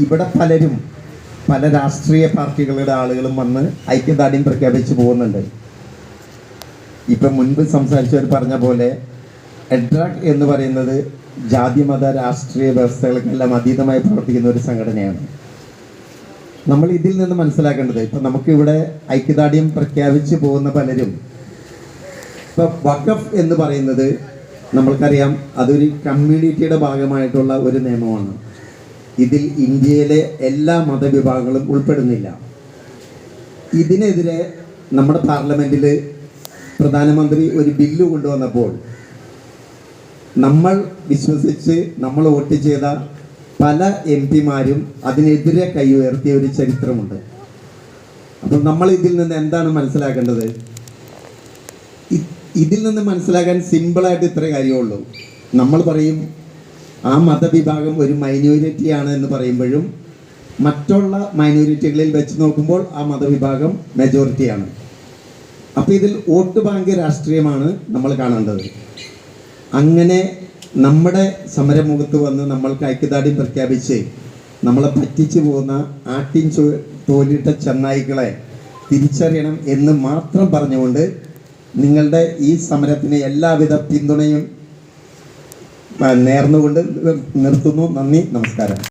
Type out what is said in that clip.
ഇവിടെ പലരും പല രാഷ്ട്രീയ പാർട്ടികളുടെ ആളുകളും വന്ന് ഐക്യദാർഢ്യം പ്രഖ്യാപിച്ചു പോകുന്നുണ്ട്. ഇപ്പം മുൻപ് സംസാരിച്ചവർ പറഞ്ഞ പോലെ എഡ്രാക് എന്ന് പറയുന്നത് ജാതി മത രാഷ്ട്രീയ വ്യവസ്ഥകൾക്കെല്ലാം അതീതമായി പ്രവർത്തിക്കുന്ന ഒരു സംഘടനയാണ്. നമ്മൾ ഇതിൽ നിന്ന് മനസ്സിലാക്കേണ്ടത് ഇപ്പം നമുക്കിവിടെ ഐക്യദാർഢ്യം പ്രഖ്യാപിച്ചു പോകുന്ന പലരും ഇപ്പം വഖഫ് എന്ന് പറയുന്നത് നമ്മൾക്കറിയാം അതൊരു കമ്മ്യൂണിറ്റിയുടെ ഭാഗമായിട്ടുള്ള ഒരു നിയമമാണ്. ഇതിൽ ഇന്ത്യയിലെ എല്ലാ മതവിഭാഗങ്ങളും ഉൾപ്പെടുന്നില്ല. ഇതിനെതിരെ നമ്മുടെ പാർലമെന്റിൽ പ്രധാനമന്ത്രി ഒരു ബില്ല് കൊണ്ടുവന്നപ്പോൾ നമ്മൾ വിശ്വസിച്ച് നമ്മൾ വോട്ട് ചെയ്ത പല എം പിമാരും അതിനെതിരെ കൈ ഉയർത്തിയ ഒരു ചരിത്രമുണ്ട്. അപ്പോൾ നമ്മൾ ഇതിൽ നിന്ന് എന്താണ് മനസ്സിലാക്കേണ്ടത്? ഇതിൽ നിന്ന് മനസ്സിലാക്കാൻ സിമ്പിളായിട്ട് ഇത്രേ കാര്യമുള്ളൂ. നമ്മൾ പറയും ആ മതവിഭാഗം ഒരു മൈനോരിറ്റിയാണ് എന്ന് പറയുമ്പോഴും മറ്റുള്ള മൈനോറിറ്റികളിൽ വെച്ച് നോക്കുമ്പോൾ ആ മതവിഭാഗം മെജോറിറ്റിയാണ് അപ്പോൾ ഇതിൽ വോട്ട് ബാങ്ക് രാഷ്ട്രീയമാണ് നമ്മൾ കാണേണ്ടത്. അങ്ങനെ നമ്മുടെ സമരമുഖത്ത് വന്ന് നമ്മൾക്ക് ഐക്യദാർഢ്യം പ്രഖ്യാപിച്ച് നമ്മളെ പറ്റിച്ചു പോകുന്ന ആട്ടിൻ തോലിട്ട ചെന്നായികളെ തിരിച്ചറിയണം എന്ന് മാത്രം പറഞ്ഞുകൊണ്ട് നിങ്ങളുടെ ഈ സമരത്തിന് എല്ലാവിധ പിന്തുണയും നേർന്നുകൊണ്ട് നിർത്തുന്നു. നന്ദി നമസ്കാരം.